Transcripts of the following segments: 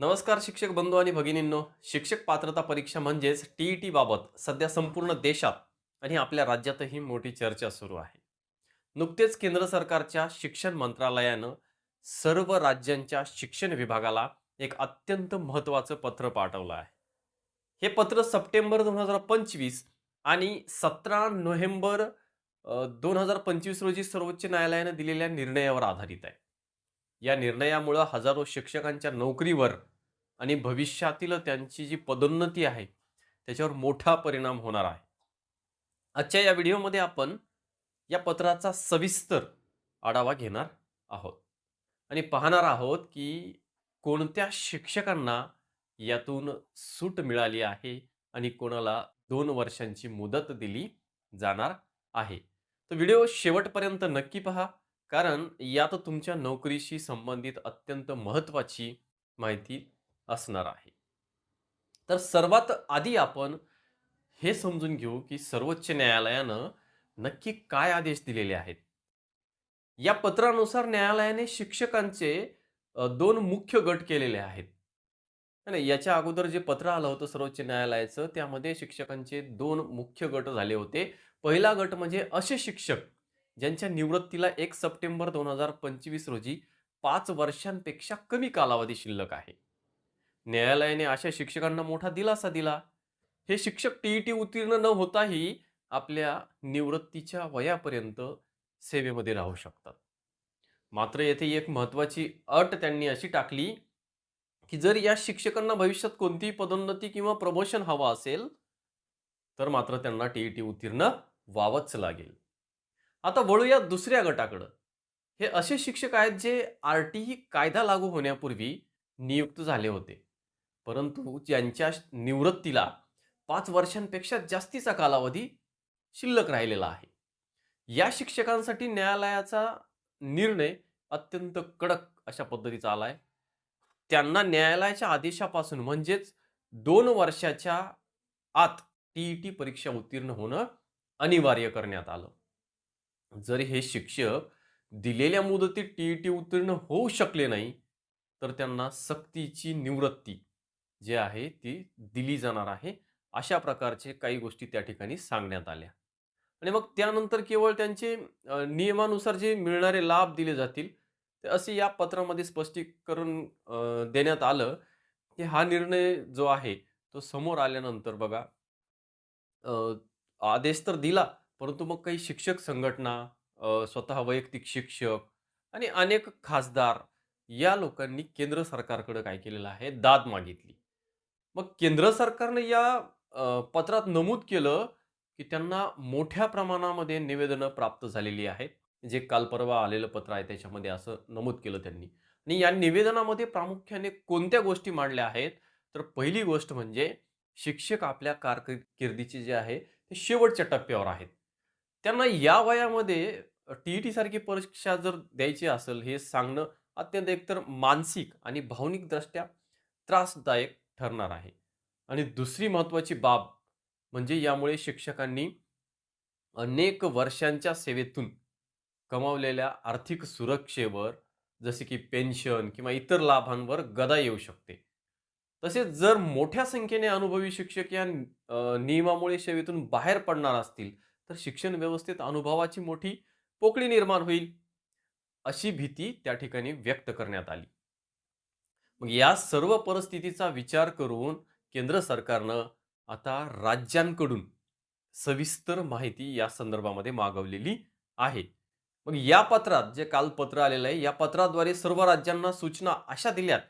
नमस्कार शिक्षक बंधू आणि भगिनींनो. शिक्षक पात्रता परीक्षा म्हणजेच टी ई टीबाबत सध्या संपूर्ण देशात आणि आपल्या राज्यातही मोठी चर्चा सुरू आहे. नुकतेच केंद्र सरकारच्या शिक्षण मंत्रालयानं सर्व राज्यांच्या शिक्षण विभागाला एक अत्यंत महत्त्वाचं पत्र पाठवलं आहे. हे पत्र सप्टेंबर दोन हजार पंचवीस आणि सतरा नोव्हेंबर दोन हजार पंचवीस रोजी सर्वोच्च न्यायालयानं दिलेल्या निर्णयावर आधारित आहे. या निर्णयामुळं हजारो शिक्षकांच्या नोकरीवर आणि भविष्यातील त्यांची जी पदोन्नती आहे त्याच्यावर मोठा परिणाम होणार आहे. आजच्या या व्हिडिओमध्ये आपण या पत्राचा सविस्तर आढावा घेणार आहोत. आणि पाहणार आहोत की कोणत्या शिक्षकांना यातून सूट मिळाली आहे आणि कोणाला दोन वर्षांची मुदत दिली जाणार आहे. तर व्हिडिओ शेवटपर्यंत नक्की पहा. कारण यात तुमच्या नोकरीशी संबंधित अत्यंत महत्त्वाची माहिती असणार आहे. तर सर्वात आधी आपण हे समजून घेऊ की सर्वोच्च न्यायालयानं नक्की काय आदेश दिलेले आहेत. या पत्रानुसार न्यायालयाने शिक्षकांचे दोन मुख्य गट केलेले आहेत. ना, याच्या अगोदर जे पत्र आलं होतं सर्वोच्च न्यायालयाचं त्यामध्ये शिक्षकांचे दोन मुख्य गट झाले होते. पहिला गट म्हणजे असे शिक्षक ज्यांच्या निवृत्तीला एक सप्टेंबर दोन हजार पंचवीस रोजी पाच वर्षांपेक्षा कमी कालावधी शिल्लक आहे. न्यायालयाने अशा शिक्षकांना मोठा दिलासा दिला. हे शिक्षक टीईटी उत्तीर्ण न होताही आपल्या निवृत्तीच्या वयापर्यंत सेवेमध्ये राहू शकतात. मात्र येथे एक महत्वाची अट त्यांनी अशी टाकली की जर या शिक्षकांना भविष्यात कोणतीही पदोन्नती किंवा प्रमोशन हवा असेल तर मात्र त्यांना टीईटी उत्तीर्ण व्हावंच लागेल. आता वळूया दुसऱ्या गटाकडं. हे असे शिक्षक आहेत जे आर टी कायदा लागू होण्यापूर्वी नियुक्त झाले होते. परंतु ज्यांच्या निवृत्तीला पाच वर्षांपेक्षा जास्तीचा कालावधी शिल्लक राहिलेला आहे. या शिक्षकांसाठी न्यायालयाचा निर्णय अत्यंत कडक अशा पद्धतीचा आलाय. त्यांना न्यायालयाच्या आदेशापासून म्हणजेच दोन वर्षाच्या आत टी ई टी परीक्षा उत्तीर्ण होणं अनिवार्य करण्यात आलं. जर हे शिक्षक दिलेल्या मुदतीत टीईटी उत्तीर्ण होऊ शकले नाही तर त्यांना सक्तीची निवृत्ती जे आहे ती दिली जाणार आहे. अशा प्रकारचे काही गोष्टी त्या ठिकाणी सांगण्यात आल्या. आणि मग त्यानंतर केवळ त्यांचे नियमानुसार जे मिळणारे लाभ दिले जातील ते असे या पत्रामध्ये स्पष्टीकरण देण्यात आलं की हा निर्णय जो आहे तो समोर आल्यानंतर बघा आदेश तर दिला परंतु मग काही शिक्षक संघटना अ, स्वतः वैयक्तिक शिक्षक आणि अनेक खासदार या लोकांनी केंद्र सरकारकडे काय केलेलं आहे? दाद मागितली. मग केंद्र सरकारने या अ, पत्रात नमूद केलं की त्यांना मोठ्या प्रमाणामध्ये निवेदनं प्राप्त झालेली आहेत. जे काल परवा आलेलं पत्र आहे त्याच्यामध्ये असं नमूद केलं त्यांनी. आणि या निवेदनामध्ये प्रामुख्याने कोणत्या गोष्टी मांडल्या आहेत? तर पहिली गोष्ट म्हणजे शिक्षक आपल्या कारकिर्दीचे जे आहे ते शेवटच्या टप्प्यावर आहेत. त्यांना या वयामध्ये टी सारखी परीक्षा जर द्यायची असेल हे सांगणं अत्यंत एकतर मानसिक आणि भावनिकदृष्ट्या त्रासदायक ठरणार आहे. आणि दुसरी महत्त्वाची बाब म्हणजे यामुळे शिक्षकांनी अनेक वर्षांच्या सेवेतून कमावलेल्या आर्थिक सुरक्षेवर जसे की पेन्शन किंवा इतर लाभांवर गदा येऊ शकते. तसेच जर मोठ्या संख्येने अनुभवी शिक्षक या नियमामुळे सेवेतून बाहेर पडणार असतील तर शिक्षण व्यवस्थेत अनुभवाची मोठी पोकळी निर्माण होईल अशी भीती त्या ठिकाणी व्यक्त करण्यात आली. मग या सर्व परिस्थितीचा विचार करून केंद्र सरकारनं आता राज्यांकडून सविस्तर माहिती या संदर्भामध्ये मागवलेली आहे. मग या पत्रात जे काल पत्र आलेलं आहे या पत्राद्वारे सर्व राज्यांना सूचना अशा दिल्यात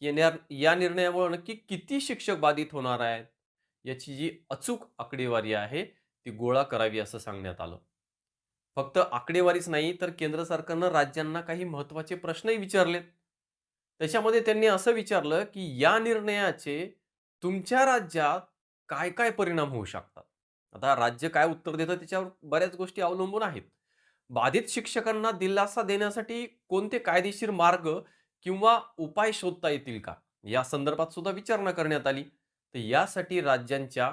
की येण्या- या निर्णयामुळे नक्की किती शिक्षक बाधित होणार आहेत याची जी अचूक आकडेवारी आहे ती गोळा करावी असं सांगण्यात आलं. फक्त आकडेवारीच नाही तर केंद्र सरकारनं राज्यांना काही महत्त्वाचे प्रश्नही विचारलेत. त्याच्यामध्ये त्यांनी असं विचारलं की या निर्णयाचे तुमच्या राज्यात काय काय परिणाम होऊ शकतात? आता राज्य काय उत्तर देतं त्याच्यावर बऱ्याच गोष्टी अवलंबून आहेत. बाधित शिक्षकांना दिलासा देण्यासाठी कोणते कायदेशीर मार्ग किंवा उपाय शोधता येतील का? या संदर्भात सुद्धा विचारणा करण्यात आली. तर यासाठी राज्यांच्या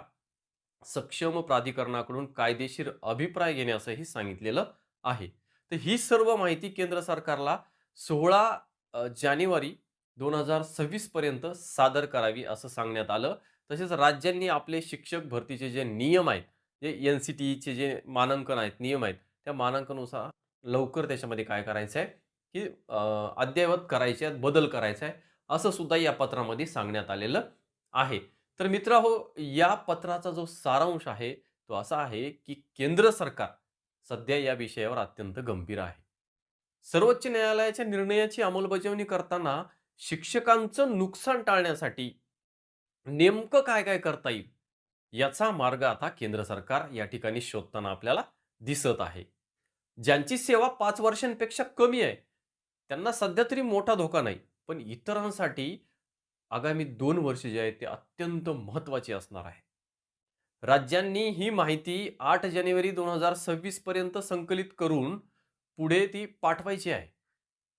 सक्षम प्राधिकरणाकडून कायदेशीर अभिप्राय घेण्यासही सांगितलेलं आहे. तर ही सर्व माहिती केंद्र सरकारला सोळा जानेवारी दोन हजार सव्वीस पर्यंत सादर करावी असं सांगण्यात आलं. तसेच राज्यांनी आपले शिक्षक भरतीचे जे नियम आहेत जे एन सी टीचे जे मानांकन आहेत नियम आहेत त्या मानांकनुसार लवकर त्याच्यामध्ये काय करायचं आहे की अद्ययावत करायचे आहेत बदल करायचा आहे असं सुद्धा या पत्रामध्ये सांगण्यात आलेलं आहे. तर मित्र हो या पत्राचा जो सारांश आहे तो असा आहे की केंद्र सरकार सध्या या विषयावर अत्यंत गंभीर आहे. सर्वोच्च न्यायालयाच्या निर्णयाची अंमलबजावणी करताना शिक्षकांचं नुकसान टाळण्यासाठी नेमकं काय काय करता येईल याचा मार्ग आता केंद्र सरकार या ठिकाणी शोधताना आपल्याला दिसत आहे. ज्यांची सेवा पाच वर्षांपेक्षा कमी आहे त्यांना सध्या तरी मोठा धोका नाही पण इतरांसाठी आगामी दोन वर्ष जे आहेत ते अत्यंत महत्त्वाची असणार आहे. राज्यांनी ही माहिती आठ जानेवारी दोन हजार सव्वीसपर्यंत संकलित करून पुढे ती पाठवायची आहे.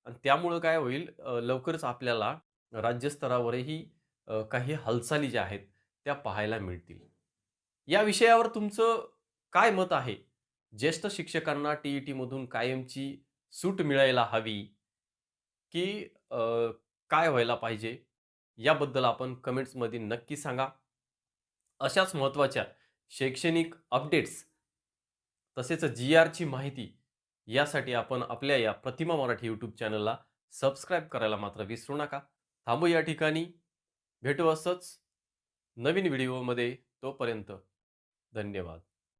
आणि त्यामुळं काय होईल लवकरच आपल्याला राज्यस्तरावरही काही हालचाली ज्या आहेत त्या पाहायला मिळतील. या विषयावर तुमचं काय मत आहे? ज्येष्ठ शिक्षकांना टी ई टीमधून कायमची सूट मिळायला हवी की काय व्हायला पाहिजे? याबद्दल आपण कमेंट्समध्ये नक्की सांगा. अशाच महत्त्वाच्या शैक्षणिक अपडेट्स तसेच जी आरची माहिती यासाठी आपण आपल्या या प्रतिमा मराठी यूट्यूब चॅनलला सबस्क्राईब करायला मात्र विसरू नका. थांबू या ठिकाणी. भेटू असंच नवीन व्हिडिओमध्ये तोपर्यंत धन्यवाद.